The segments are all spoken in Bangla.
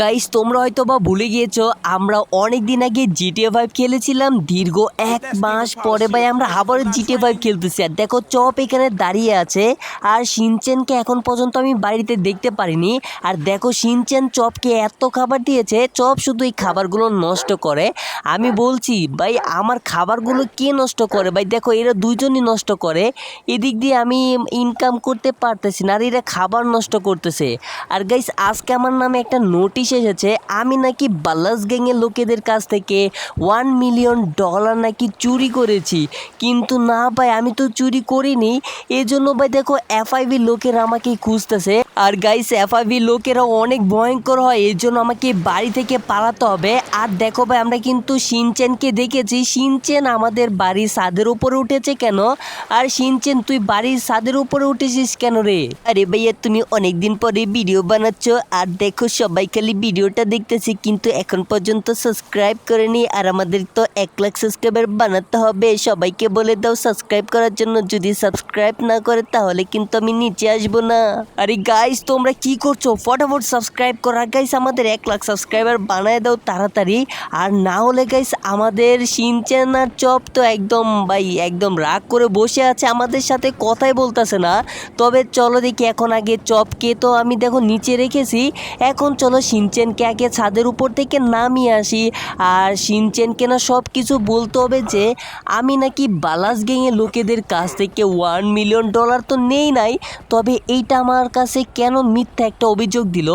গাইস তোমরা হয়তো বা ভুলে গিয়েছো আমরা অনেক দিন আগে জিটিএ ফাইভ খেলেছিলাম দীর্ঘ এক মাস পরে ভাই আমরা আবার জিটিএ ফাইভ খেলতেছি। আর দেখো চপ এখানে দাঁড়িয়ে আছে আর সিনচেনকে এখন পর্যন্ত আমি বাড়িতে দেখতে পারিনি। আর দেখো সিনচেন চপকে এত খাবার দিয়েছে চপ শুধু এই খাবারগুলো নষ্ট করে। আমি বলছি ভাই আমার খাবারগুলো কে নষ্ট করে? ভাই দেখো এরা দুইজনই নষ্ট করে। এদিক দিয়ে আমি ইনকাম করতে পারতেছি না আর এরা খাবার নষ্ট করতেছে। আর গাইস আজকে আমার নামে একটা নোটিশ এসেছে আমি নাকি বালাস গ্যাংয়ের লোকেদের কাছ থেকে ওয়ান মিলিয়ন ডলার নাকি চুরি করেছি। কিন্তু না ভাই, আমি তো চুরি করিনি। এই জন্য ভাই দেখো এফআইভি লোকেরা আমাকে খুঁজতেছে। আর গাইস এফআইভি লোকেরা অনেক ভয়ঙ্কর হয় এই জন্য আমাকে বাড়ি থেকে পালাতে হবে। আর দেখো ভাই, আমরা কিন্তু সিনচেনকে দেখেছি। সিনচেন আমাদের বাড়ির ছাদের উপরে উঠেছে কেন? আর সিনচেন, তুই বাড়ির ছাদের উপরে উঠেছিস কেন রে? আরে ভাইয়া, তুমি অনেকদিন পরে ভিডিও বানাচ্ছ। আর দেখো, সবাই খালি ভিডিওটা দেখতেছি, কিন্তু এখন পর্যন্ত সাবস্ক্রাইব করেনি। আর আমাদের তো এক লাখ সাবস্ক্রাইবার বানাতে হবে। সবাইকে বলে দাও সাবস্ক্রাইব করার জন্য। যদি সাবস্ক্রাইব না করে, তাহলে কিন্তু আমি নিচে আসব না। আরে গাইস তোমরা কি করছ? ফটাফট সাবস্ক্রাইব করা। গাইস আমাদের এক লাখ সাবস্ক্রাইবার বানায় দাও তাড়াতাড়ি। আর না হলে গাইস আমাদের সিনচেন আর চপ তো একদম ভাই, একদম রাগ করে বসে আছে। আমাদের সাথে কথাই বলতেছে না। তবে চলো দেখি, এখন আগে চপকে তো আমি দেখো নিচে রেখেছি। এখন চলো সিনচেনকে আগে ছাদের উপর থেকে নামিয়ে আসি। আর সিনচেনকে না সব কিছু বলতে হবে যে, আমি নাকি বালাস গ্যাংয়ে লোকেদের কাছ থেকে ওয়ান মিলিয়ন ডলার তো নেই নাই, তবে এইটা আমার কাছে কেন মিথ্যা একটা অভিযোগ দিল।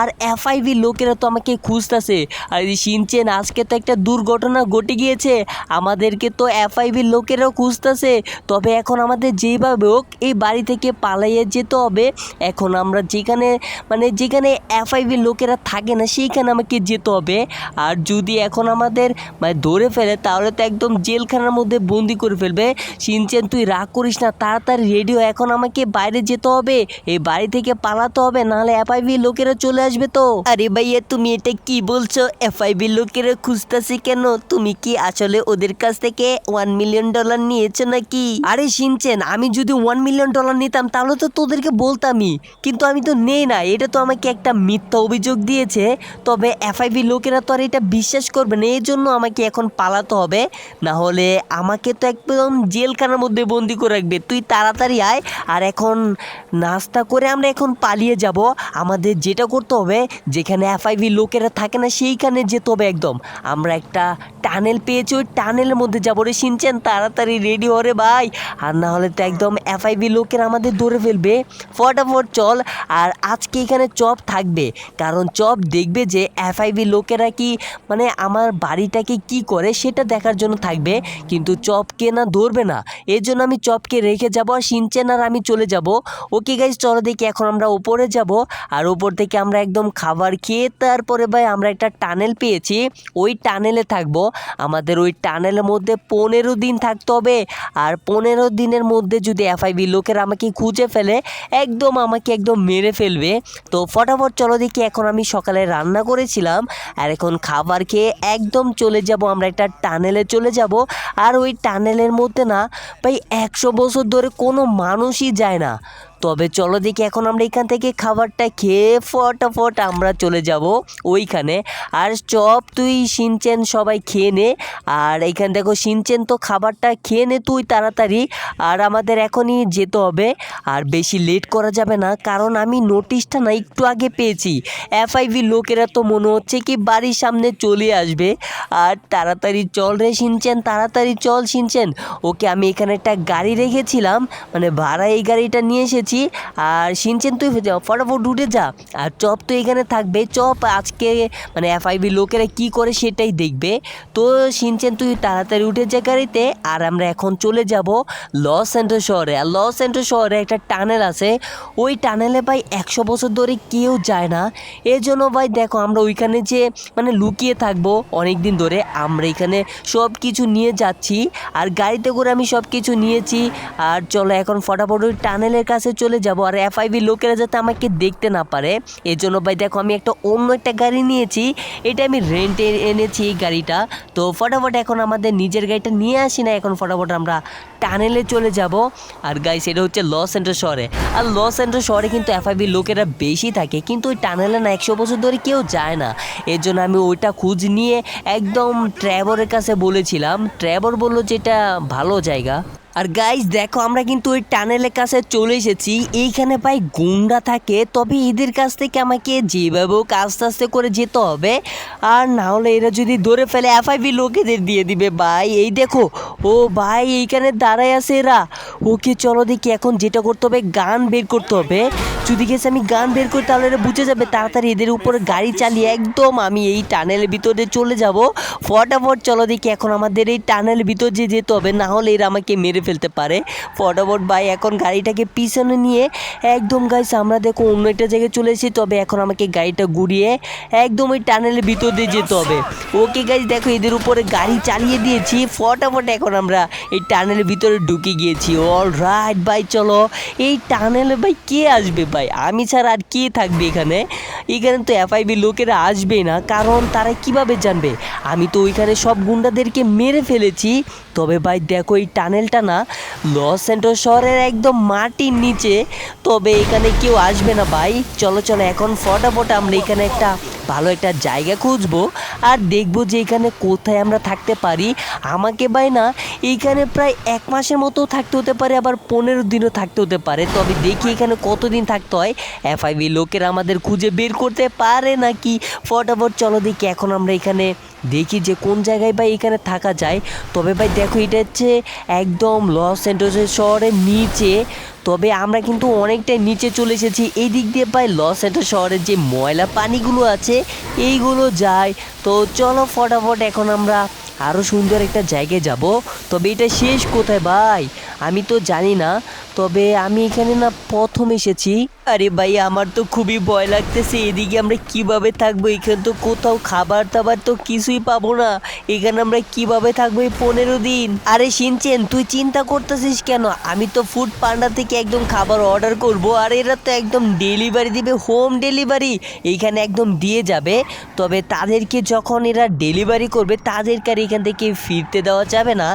আর এফআইভি লোকেরা তো আমাকে খুঁজতেছে। আর এই সিনচেন আজকে তো একটা দুর্ঘটনা ঘটে গিয়েছে। আমাদেরকে তো এফআইভি লোকেরাও খুঁজতেছে। তবে এখন আমাদের যেভাবে হোক, এই বাড়ি থেকে পালাইয়ে যেতে হবে। এখন আমরা যেখানে মানে যেখানে এফআইভি লোকেরা থাকে না, সেইখানে আমাকে যেতে হবে। আর যদি এখন আমাদের মানে ধরে ফেলে, তাহলে তো একদম জেলখানার মধ্যে বন্দি করে ফেলবে। সিনচেন, তুই রাগ করিস না, তাড়াতাড়ি রেডিও এখন আমাকে বাইরে যেতে হবে। এই বাড়ি থেকে পালাতে হবে, নাহলে এফআইভি লোকেরা চলে আসবে তো। আরে ভাইয়া, তুমি এটা কি বলছো? এফআইবি লোকেরা খুঁজতেছে কেন? তুমি কি আসলে ওদের কাছ থেকে ওয়ান মিলিয়ন ডলার নিয়েছো নাকি? আরে সিনচেন, আমি যদি ওয়ান মিলিয়ন ডলার নিতাম, তাহলে তো তোদেরকে বলতামই। কিন্তু আমি তো নেই না, এটা তো আমাকে একটা মিথ্যা অভিযোগ দিয়েছে, তবে এফআইবি লোকেরা তো আর এটা বিশ্বাস করবে না এই জন্য আমাকে এখন পালাতে হবে। না হলে আমাকে তো একদম জেলখানার মধ্যে বন্দি করে রাখবে। তুই তাড়াতাড়ি আয়, আর এখন নাস্তা করে আমরা এখন পালিয়ে যাব। আমাদের যেটা করতে হবে, যেখানে এফআইভি লোকেরা থাকে না, সেইখানে যেতে হবে একদম। আমরা একটা টানেল পেয়েছি, ওই টানেলের মধ্যে যাব রে সিনচেন তাড়াতাড়ি রেডি হরে ভাই। আর না হলে তো একদম এফআইভি লোকেরা আমাদের ধরে ফেলবে। ফটাফট চল, আর আজকে এখানে চপ থাকবে, কারণ চপ দেখবে যে এফআইভি লোকেরা কি মানে আমার বাড়িটাকে কি করে সেটা দেখার জন্য থাকবে। কিন্তু চপকে না ধরবে না। এর জন্য আমি চপকে রেখে যাব আর সিনচেন আর আমি চলে যাব। ওকে গাইজ চলো দেখি এখন আমরা উপরে যাব। আর উপর থেকে আমরা একদম খাবার খেয়ে তারপরে ভাই আমরা একটা টানেল পেয়েছি। ওই টানেলে থাকব। আমাদের ওই টানেলের মধ্যে পনেরো দিন থাকতে হবে। আর পনেরো দিনের মধ্যে যদি এফআইবি লোকেরা আমাকে খুঁজে ফেলে, একদম আমাকে একদম মেরে ফেলবে। তো ফটাফট চলো দেখি এখন আমি সকালে রান্না করেছিলাম আর এখন খাবার খেয়ে একদম চলে যাব। আমরা একটা টানেলে চলে যাব। আর ওই টানেলের মধ্যে না, প্রায় একশো বছর ধরে কোনো মানুষই যায় না। তবে চলো দেখি এখন আমরা এখান থেকে খাবারটা খেয়ে ফটাফট আমরা চলে যাব ওইখানে। আর চপ, তুই, সিনচেন সবাই খেয়ে নে। আর এইখানে দেখো সিনচেন তো খাবারটা খেয়ে নে তুই তাড়াতাড়ি। আর আমাদের এখনই যেতে হবে। আর বেশি লেট করা যাবে না, কারণ আমি নোটিশটা না, একটু আগে পেয়েছি। এফআইভি লোকেরা তো মনে হচ্ছে কি বাড়ির সামনে চলে আসবে। আর তাড়াতাড়ি চল রে সিনচেন, তাড়াতাড়ি চল সিনচেন। ওকে আমি এখানে একটা গাড়ি রেখেছিলাম মানে ভাড়া এই গাড়িটা নিয়ে এসেছি। আর সিনচেন তুই ফটাফট উঠে যা। আর চপ তো এখানে থাকবে। চপ আজকে মানে এফআইবি লোকেরা কি করে সেটাই দেখবে। তো সিনচেন তুই তাড়াতাড়ি উঠে যা গাড়িতে। আর আমরা এখন চলে যাব লস অ্যান্টো শহরে। আর লস অ্যান্টো শহরে একটা টানেল আছে। ওই টানেলে ভাই একশো বছর ধরে কেউ যায় না। এই জন্য ভাই দেখো আমরা ওইখানে যে মানে লুকিয়ে থাকব অনেক দিন ধরে, আমরা এখানে সব কিছু নিয়ে যাচ্ছি। আর গাড়িতে করে আমি সব কিছু নিয়েছি। আর চলো এখন ফটাফট ওই টানেলের কাছে চলে যাব। আর এফআইবি লোকেরা যাতে আমাকে দেখতে না পারে এই জন্য ভাই দেখো আমি একটা অন্য একটা গাড়ি নিয়েছি। এটা আমি রেন্টে এনেছি এই গাড়িটা। তো ফটাফট এখন আমাদের নিজের গাড়িটা নিয়ে আসি না, এখন ফটাফট আমরা টানেলে চলে যাব। আর গাইস এটা হচ্ছে লস অ্যান্ড্রো শহরে। আর লস অ্যান্ড্রো শহরে কিন্তু এফআইবি লোকেরা বেশি থাকে, কিন্তু ওই টানেলে না একশো বছর ধরে কেউ যায় না। এর জন্য আমি ওইটা খোঁজ নিয়ে একদম ট্র্যাভরের কাছে বলেছিলাম। ট্র্যাভর বলল যে এটা ভালো জায়গা। আর গাইস দেখো, আমরা কিন্তু ওই টানেলের কাছে চলে এসেছি। এইখানে ভাই গুন্ডা থাকে, তবে এদের কাছ থেকে আমাকে যেভাবে হোক আস্তে আস্তে করে যেতে হবে। আর না হলে এরা যদি ধরে ফেলে এফআইবি লোকেদের দিয়ে দিবে ভাই। এই দেখো, ও ভাই, এইখানে দাঁড়ায় আছে এরা। ওকে চলো দেখি, এখন যেটা করতে হবে, গান বের করতে হবে। যদি গেছে আমি গান বের করি, তাহলে এরা বুঝে যাবে, তাড়াতাড়ি এদের উপরে গাড়ি চালিয়ে একদম আমি এই টানেলের ভিতরে চলে যাব। ফটাফট চলো দেখি, এখন আমাদের এই টানেলের ভিতর যে যেতে হবে, না হলে এরা আমাকে মেরে ফেলতে পারে। ফটাফট ভাই, এখন গাড়িটাকে পিছনে নিয়ে একদম গাইস আমরা দেখো অন্য একটা জায়গায় চলে এসেছি, তবে এখন আমাকে গাড়িটা ঘুরিয়ে একদম ওই টানেলের ভিতর দিয়ে যেতে হবে। ওকে গাইস দেখো এদের উপরে গাড়ি চালিয়ে দিয়েছি, ফটাফট এখন আমরা এই টানেলের ভিতরে ঢুকে গিয়েছি। অল রাইট ভাই, চলো। এই টানেলে ভাই কে আসবে ভাই? আমি ছাড়া আর কে থাকবে এখানে? এখানে তো এফআইবি লোকেরা আসবে না, কারণ তারা কীভাবে জানবে? আমি তো ওইখানে সব গুন্ডাদেরকে মেরে ফেলেছি। তবে ভাই দেখো এই টানেলটা না লস অ্যান্ডোস শহরের একদম মাটির নিচে। তবে এখানে কেউ আসবে না ভাই। চলো চলো, এখন ফটাফট আমরা এখানে একটা ভালো একটা জায়গা খুঁজবো আর দেখব যে এখানে কোথায় আমরা থাকতে পারি। আমাকে ভাই না এইখানে প্রায় এক মাসের মতো থাকতে হতে পারে, আবার পনেরো দিনও থাকতে হতে পারে। তবে দেখি এখানে কতদিন থাকতে হয়। এফআইবি লোকেরা আমাদের খুঁজে বের করতে পারে নাকি? ফটাফট চলো দেখি, এখন আমরা এখানে দেখি যে কোন জায়গায় ভাই এখানে থাকা যায়। তবে ভাই দেখো এটা হচ্ছে একদম লস অ্যান্ডোসের শহরের নিচে। তবে আমরা কিন্তু অনেকটাই নিচে চলে এসেছি। এই দিক দিয়ে ভাই লস অ্যান্ডোস শহরের যে ময়লা পানিগুলো আছে, এইগুলো যায়। তো চলো ফটাফট এখন আমরা আরও সুন্দর একটা জায়গায় যাব। তবে এটা শেষ কোথায় ভাই? আমি তো জানি না, তবে আমি এখানে না প্রথম এসেছি। আরে ভাই, আমার তো খুবই ভয় লাগতেছে, এদিকে আমরা কীভাবে থাকব? এখানে তো কোথাও খাবার টাবার তো কিছুই পাবো না। এখানে আমরা কীভাবে থাকব এই পনেরো দিন? আরে শিনচেন তুই চিন্তা করতেছিস কেন? আমি তো ফুড পান্ডা থেকে একদম খাবার অর্ডার করব, আর এরা তো একদম ডেলিভারি দিবে হোম ডেলিভারি এইখানে একদম দিয়ে যাবে, তবে তাদেরকে যখন এরা ডেলিভারি করবে, তাদেরকে আর এখান থেকে ফিরতে দেওয়া যাবে না।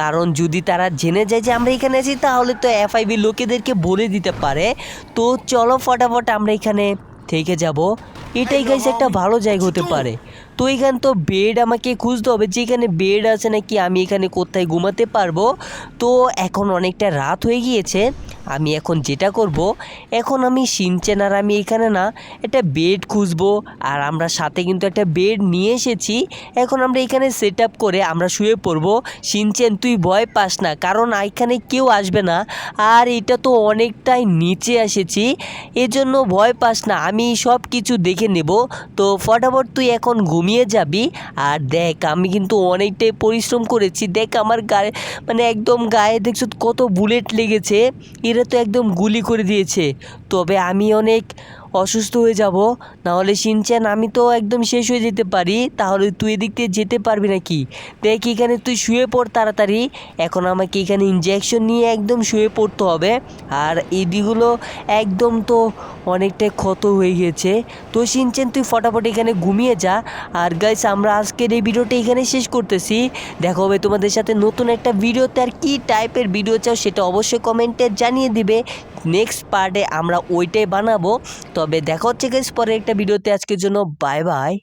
কারণ যদি তারা জেনে যায় যে আমরা এখানে আছি, তাহলে তো এফআইবি লোকেদেরকে বলে দিতে পারে। তো চলো ফটাফট আমরা এখানে থেকে যাব। এটাই গাইছে একটা ভালো জায়গা হতে পারে। তো এখানে তো বেড আমাকে খুঁজতে হবে যে এখানে বেড আছে নাকি আমি এখানে কোথায় ঘুমাতে পারব? তো এখন অনেকটা রাত হয়ে গিয়েছে, আমি এখন যেটা করব, এখন আমি সিনচেন আর আমি এখানে না একটা বেড খুঁজবো, আর আমরা সাথে কিন্তু একটা বেড নিয়ে এসেছি, এখন আমরা এখানে সেট আপ করে আমরা শুয়ে পড়ব। সিনচেন, তুই ভয় পাস না, কারণ এখানে কেউ আসবে না, আর এটা তো অনেকটাই নিচে এসেছি, এজন্য ভয় পাস না, আমি সব কিছু দেখে নেব। তো ফটাফট তুই এখন ঘুমিয়ে যাবি আর দেখ, আমি কিন্তু অনেকটাই পরিশ্রম করেছি। দেখ, আমার গায়ে মানে একদম গায়ে দেখছ কত বুলেট লেগেছে। এরা তো একদম গুলি করে দিয়েছে। তবে আমি অনেক অসুস্থ হয়ে যাব, নাহলে সিনচ্যান, আমি তো একদম শেষ হয়ে যেতে পারি, তাহলে তুই এদিক দিয়ে যেতে পারবি নাকি? দেখ, এখানে তুই শুয়ে পড় তাড়াতাড়ি। এখন আমাকে এখানে ইঞ্জেকশন নিয়ে একদম শুয়ে পড়তে হবে। আর এদিকগুলো একদম তো অনেকটাই ক্ষত হয়ে গিয়েছে তো সিনচেন তুই ফটাফট এখানে ঘুমিয়ে যা। আর গাইস আমরা আজকের এই ভিডিওটা এখানে শেষ করতেছি। দেখা হবে তোমাদের সাথে নতুন একটা ভিডিওতে। আর কী টাইপের ভিডিও চাও সেটা অবশ্যই কমেন্টে জানিয়ে দিবে। নেক্সট পার্টে আমরা ওইটাই বানাবো। তবে দেখা হচ্ছে গেস পরে একটা ভিডিওতে আজকের জন্য বাই বাই